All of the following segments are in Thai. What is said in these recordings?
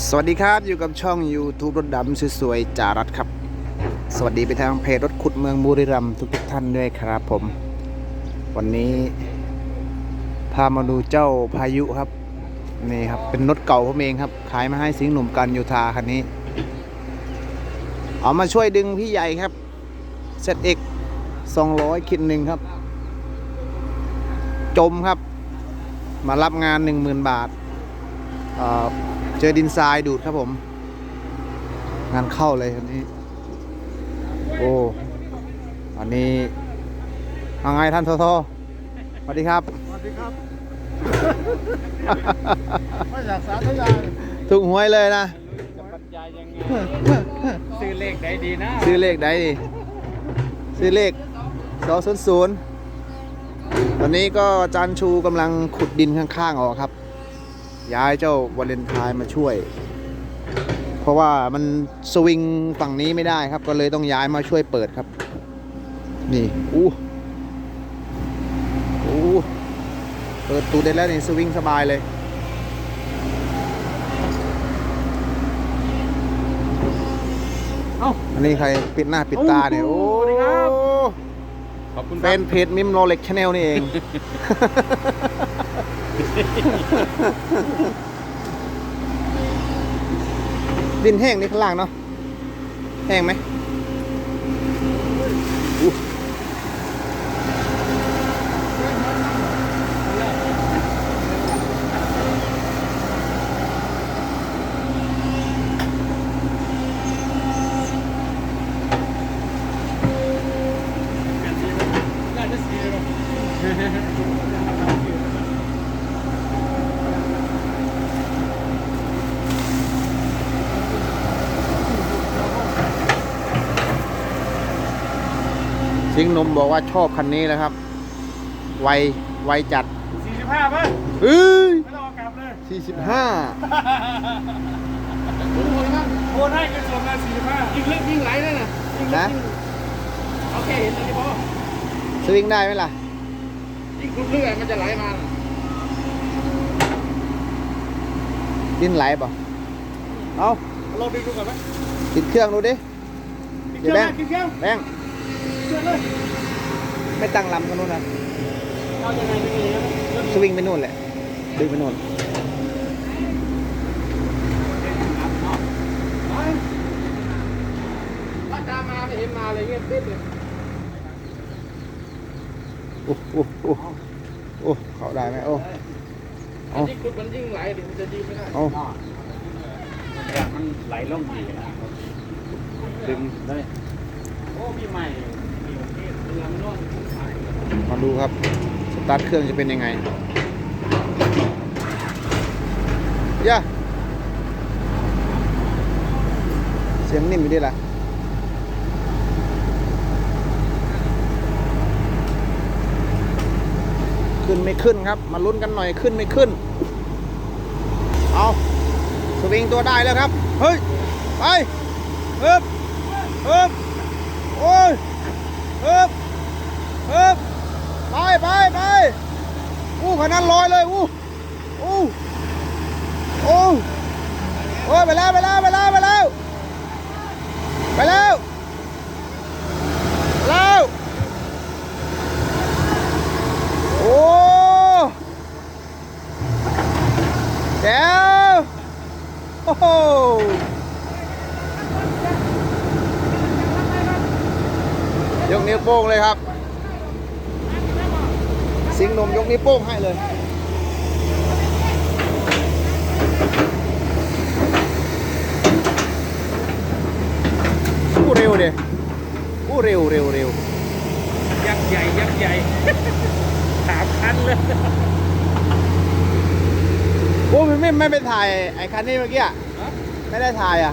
สวัสดีครับอยู่กับช่อง YouTube รถดำสวยๆจารัดครับ สวัสดีไปทางเพจรถขุดเมืองบุรีรัมย์ทุกๆท่านด้วยครับผม วันนี้พามาดูเจ้าพายุครับนี่ครับเป็นรถเก่าผมเองครับ ขายมาให้สิงห์หนุ่มกันโยธาคันนี้ เอามาช่วยดึงพี่ใหญ่ครับ ZX 200คิดหนึ่งครับ จมครับ มารับงาน10,000บาท เอ่อเจอดินทรายดูดครับผม งานเข้าเลยคันนี้ โอ้อันนี้ว่าไงท่านโทโทสวัสดีครับ สวัสดีครับมาจากสาธยายถูกหวยเลยนะจะบรรยายยังไงซื้อเลขไหนดีนะซื้อเลขได้ดิซื้อเลข200ตอนนี้ก็อาจารย์ชูกำลังขุดดินข้างๆออกครับ ย้ายเจ้าวาเลนไทน์มาช่วย เพราะว่ามันสวิงฝั่งนี้ไม่ได้ครับ ก็เลยต้องย้ายมาช่วยเปิดครับ นี่อู้อู้เปิดตูได้แล้วนี่สวิงสบายเลยเอ้าอันนี้ใครปิดหน้าปิดตาเนี่ยโอ้สวัสดีครับ ขอบคุณคเป็รับนเพจมิมโนเล็กชาแนลนี่เอง ดินแห้งนี่ข้างล่างเนาะแห้งไหม อู้สิงห์หนมบอกว่าชอบคันนี้แล้วครับ ไวไวจัดสี่สิบห้าป่ะเฮ้ยไม่ต้องเอากลับเลยสี่สิบห้าโอนให้กันส่วนละสี่สิบห้ายิ่งลึกยิ่งไหลนั่นน่ะยิ่งลึกนะยิ่งโอเคเห็นอันนี้พอสวิงได้ไหมล่ะ ยิ่งคลุกเรื่อยมันจะไหลมาดินไหลเปล่ะเอาลองดึงดูก่อนไหมติดเครื่องดูดิติดเดี๋เคยวรื่องแบงค์นะติดเครื่องแบงค์เชื่อเลย ไม่ตั้งลำกันนู้นนะเอายังไงไม่มีนะสวิงไปนู่นแหละดึงไปนู่นถ้าตามมาไม่เห็นมาเลยเงี้ยติดเลยโอ้โอ้โอ้โอ้เขาได้ไหมโอ้อันนี้คุณมันยิ่งไหลเดี๋ยวมันจะยืนไม่ได้เอาเนี่ยมันไหลล่องดีนะดึงได้โอ้พี่ใหม่ มาดูครับ สตาร์ทเครื่องจะเป็นยังไงย่าเสียงนิ่มอยู่ดีล่ะขึ้นไม่ขึ้นครับ มาลุ้นกันหน่อยขึ้นไม่ขึ้น เอาสวิงตัวได้แล้วครับ เฮ้ย ไปเฮึบเฮึบโอ้ยเฮึบ เฮึบไปไปไปอู้ขนาดลอยเลยอู้อู้โอ้โอ้ยไปแล้วไปแล้วไปแล้วไปแล้วไปแล้วแล้วโอ้แจ๋วโอ้โหยกนิ้วโป้งเลยครับ สิงห์หนมยกนิ้วโป้งให้เลยอู้เร็วเดอู้เร็วเร็วเร็วยักษ์ใหญ่ยักษ์ใหญ่สามคันเลยโอ้ไม่ไม่ไม่ไปถ่ายไอ้คันนี้เมื่อกี้อะไม่ได้ถ่ายอะ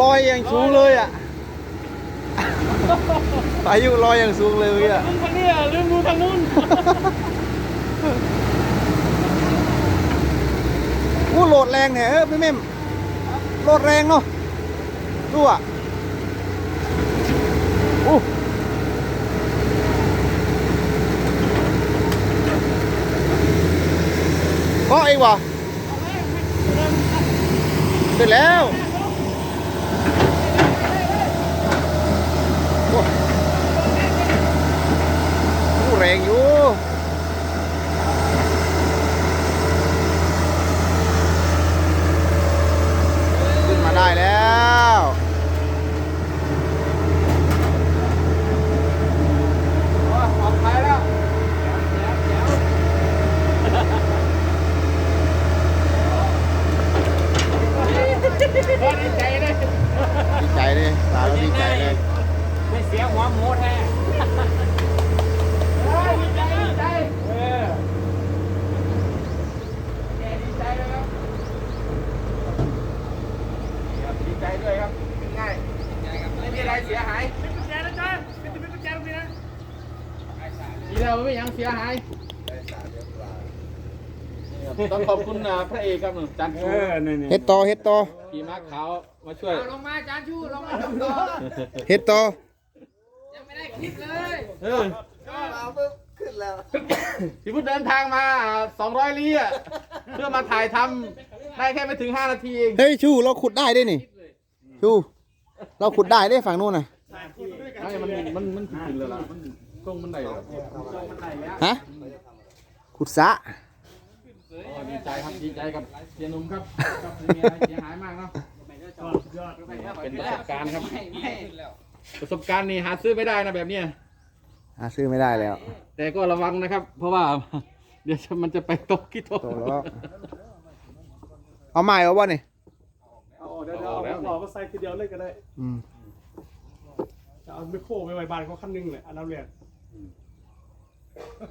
ลอยอย่างสูงเลยอะ อายุลอยอย่างสูงเลยเมื่อกี้อะลุงคนนี้ลืมดูทางนู้นอู้โหลดแรงเนี่ยเออพี่เม่มโหลดแรงเนาะดูอะอู้ก็เองวะขึ้นแล้วโอ้โอ้ แรงอยู่ขึ้นมาได้แล้วปลอดภัยแล้ว ดีใจเลย ดีใจเลยสาวดีใจเลย ไม่เสียหัวหมูแท้ดีใจดีใจเออดีใจเลยครับดีใจด้วยครับง่ายไม่มีอะไรเสียหาย แกนะจ๊ะเป็นตุ๊กแกตรงนี้นะ ดีแล้วไม่ยัง เสียหายต้องขอบคุณนะพระเอกครับหนุ่มจันทร์ชูเฮ็ดต่อเฮ็ดต่อขี่ม้าขาวมาช่วยลงมาจานชูลงมาทำต่อเฮ็ดต่อยังไม่ได้คลิปเลยเออพี่พุทธเดินทางมา 200ลี้อะเพื่อมาถ่ายทำได้แค่ไม่ถึง 5 นาทีเองเฮ้ยชูเราขุดได้ด้วยนี่ชูเราขุดได้ได้ฝั่งนู้นน่ะไม่มันมันมันขึ้นเลยล่ะมัน กล้องมันไหนล่ะฮะขุดสระโอ้ดีใจครับดีใจกับเสียหนุ่มครับครับไม่มีอะไรเสียหายมากเนาะเป็นประสบการณ์ครับประสบการณ์นี่หาซื้อไม่ได้นะแบบเนี้ยหาซื้อไม่ได้แล้ว แต่ก็ระวังนะครับ เพราะว่า เดี๋ยวมันจะไปตกที่โต๊ะตกแล้วเอาไม้เอาบ่นี่เอาเดี๋ยวเอาหล่อมาใส่ทีเดียวเลยก็ได้อืมจะเอาไมโครไปไว้บ้านเขาขั้นหนึงเลยอันดับแรก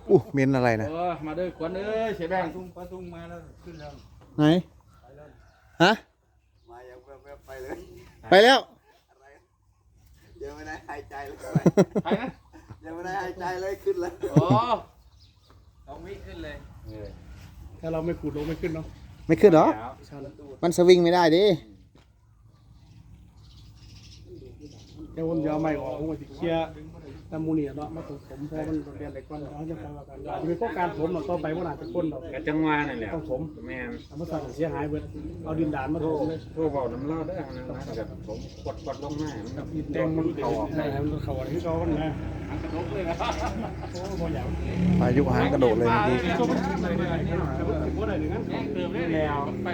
อู้เหม็นอะไรนะ เออมาด้วยขวัญเอ้ยเสียแบงค์ปลาตุ้งมาแล้วขึ้นแล้วไหน ฮะ มายังแบบๆไปเลย ไปแล้วยังไม่ได้หายใจเลยไปนะยังไม่ได้หายใจเลยขึ้นแล้วอ๋อสองวิขึ้นเลยถ้าเราไม่ขูดลงไม่ขึ้นเนาะไม่ขึ้นเหรอชันมันสวิงไม่ได้ดิแค่วนยาวใหม่ออกผมก็จะเคลียร์ น้ำมูนี่เนาะมาผสมพอมันเรียนอะไรก่อนเราจะไปว่ากันอาจจะเป็นพวกการผมเนาะต่อไปว่าอาจจะก้นเรากจังหวะนั่นแหละต้องผมแม่นเอามาใส่เสียหายเบิดเอาดินดานมาถมเลยโทรบอกน้ำเล่าได้นะนะแบบผมกดกดลงหน้ามันแบบดินแดงมันเขาออกได้มันเขาอะไรที่เขากันนะโอ้โหอย่างพายุหางกระโดดเลยเมื่อกี้ชมมันขึ้นเลยเลยแต่ว่าถึงว่าอะไรหนึ่งนั้นเติมได้แล้วไป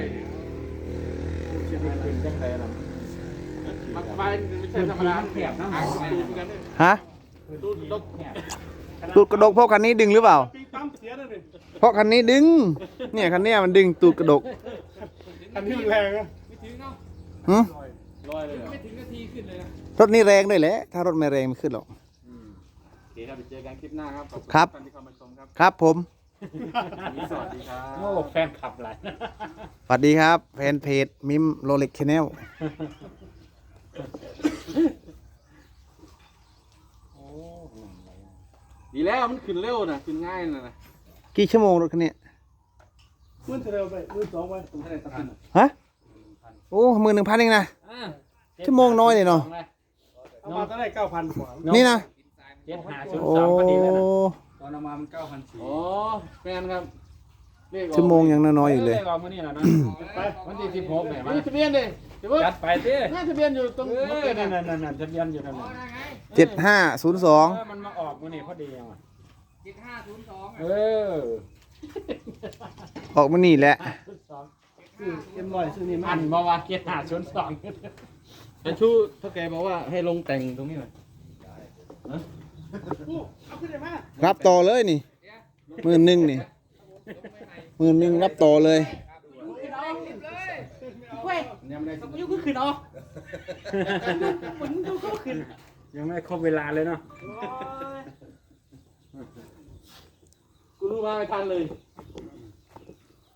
จะเป็นจังไรล่ะมันไปไม่ใช่ธรรมดาแคบนะดูกัน ฮะ ดูดกตูดกระดกเพราะคันนี้ดึงหรือเปล่า ปีปั๊มเสียเลยเพราะคันนี้ดึง เนี่ยคันเนี้ยมันดึงตูดกระดกอันนี้แรงอะไม่ถึงเนาะหึลอยเลยเหรอไม่ถึงนาทีขึ้นเลยนะรถนี้แรงด้วยแหละ ถ้ารถไม่แรงไม่ขึ้นหรอกโอเคครับไปเจอกันคลิปหน้าครับขอบคุณครับ ท่านที่เข้ามาชมครับครับ ผมสวัสดีครับ โอ้แฟนขับหลายสวัสดีครับแฟนเพจมิมโรเล็กชแนล ดีแล้วมันขึ้นเร็วนะขึ้นง่ายนะนะกี่ชั่วโมงรถคันนี้มื่นเร็วไปมื่นสองไปตรงทะเลสักขึ้นฮะโอ้หมื่นหนึ่งพันเองนะชั่วโมงน้อยเลยเนาะเอามาตั้งได้เก้าพันกว่านี่นะเจ็ดหาชุดโอ้สามพอดีเลยนะตอนเอามามันเก้าพันสี่โอ้แฟนครับเลขออกชั่วโมงยังน้อยๆอยู่เลย เลขออกมานี่แหละนะไปวันที่สิบหกเนี่ยมาทะเบียนดิ จัดไปสินี่ทะเบียนอยู่ตรงเมื่อกี้นั่นนั่นนั่นทะเบียนอยู่นั่นอ๋อได้ไงเจ็ดห้าศูนย์สองมันมาออกมานี่พอดีอะเจ็ดห้าศูนย์สองเออออกมานี่แหละซื้อเอ็มร้อยซื้อนี่มัอันนมาว่าเกียร์หาชนสองแต่ชูเท่าแกบอกว่าให้ลงแต่งตรงนี้หน่อยเอาขึ้นได้ไหมรับต่อเลยนี่หมื่นหนึ่งนี่หมื่นหนึ่งรับต่อเลย ว้ยยังไม่ได้ยุคขึ้นเอาเหมือนดูก็ขึ้นยังไม่ครบเวลาเลยเนาะกูรู้มาไม่ทันเลย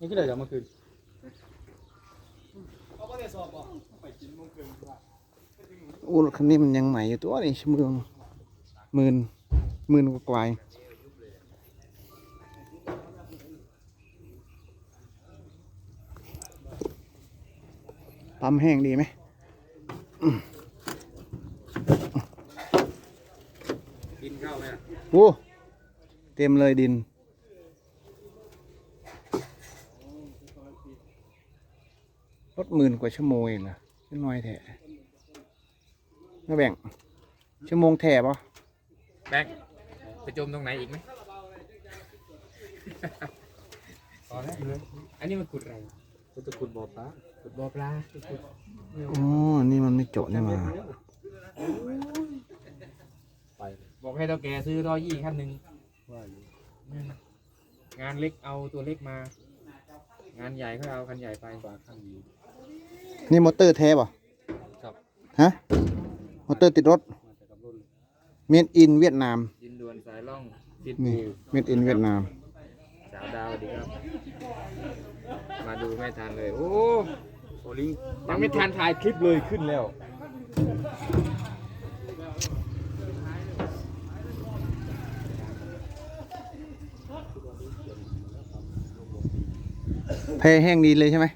นี่ก็เลยจะมาคืนเขาก็ได้สอบบอกโอ้รถคันนี้มันยังใหม่อยู่ตัวนี่ชั่วโมงหมื่นหมื่นกว่า ปั๊มแห้งดีไหมอืมกินข้าวไหมโอ้เต็มเลยดิน รถหมื่นกว่าชั่วโมงเองนะชั่วน้อยแท้มาแบ่ง ชั่วโมงแท้ปะแบงค์ไปจมตรงไหนอีกไหมพอแล้วอันนี้มันขุดอะไร ก็จะขุดบ่อปลาขุดบ่อปลาขุดอ๋อ นี่มันไม่เจาะนี่มา ไปบอกให้เราแกซื้อร้อยยี่ขั้นหนึ่งว่าอยู่งานเล็กเอาตัวเล็กมา งานใหญ่ก็เอาคันใหญ่ไปปลาข้างอยู่นี่มอเตอร์แท้ปะครับฮะ มอเตอร์ติดรถ มาจากกับรุ่นเมดอินเวียดนามดินดวนสายล่องฟิตนี่บูเมดอินเวียดนาม สาวดาวสวัสดีครับ มาดูไม่ทันเลย โอ้โอลิงยังไม่ทันถ่ายคลิปเลยขึ้นแล้วเพแห้งดีเลยใช่ไหม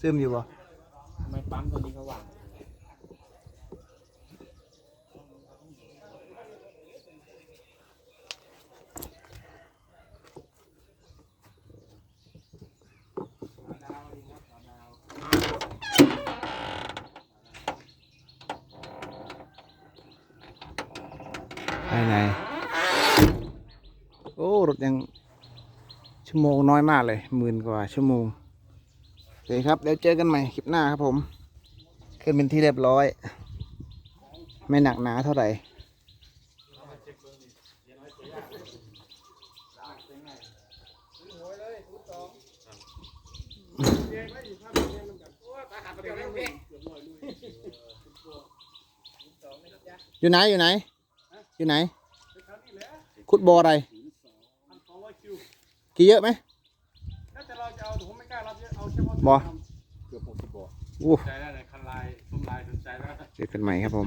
ซึมอยู่ปะทำไมปั๊มตัวนี้เขาวาง ภายในโอ้ รถยังชั่วโมงน้อยมากเลยหมื่นกว่าชั่วโมงโอเคครับเดี๋ยวเจอกันใหม่คลิปหน้าครับผมขึ้นเป็นที่เรียบร้อย ไม่หนักหนาเท่าไหร่อยู่ไหน อยู่ไหน อยู่ไหน ขุดบ่ออะไรพันสองร้อยคิวกี่เยอะไหมน่าจะเราจะเอาแต่ผมไม่กล้ารับเยอะเอาเฉพาะบ่ที่ทำเกือบหกสิบบ่ออู้ใจได้เลยคันลายส้มลายสนใจแล้ว เจอกันใหม่ครับผม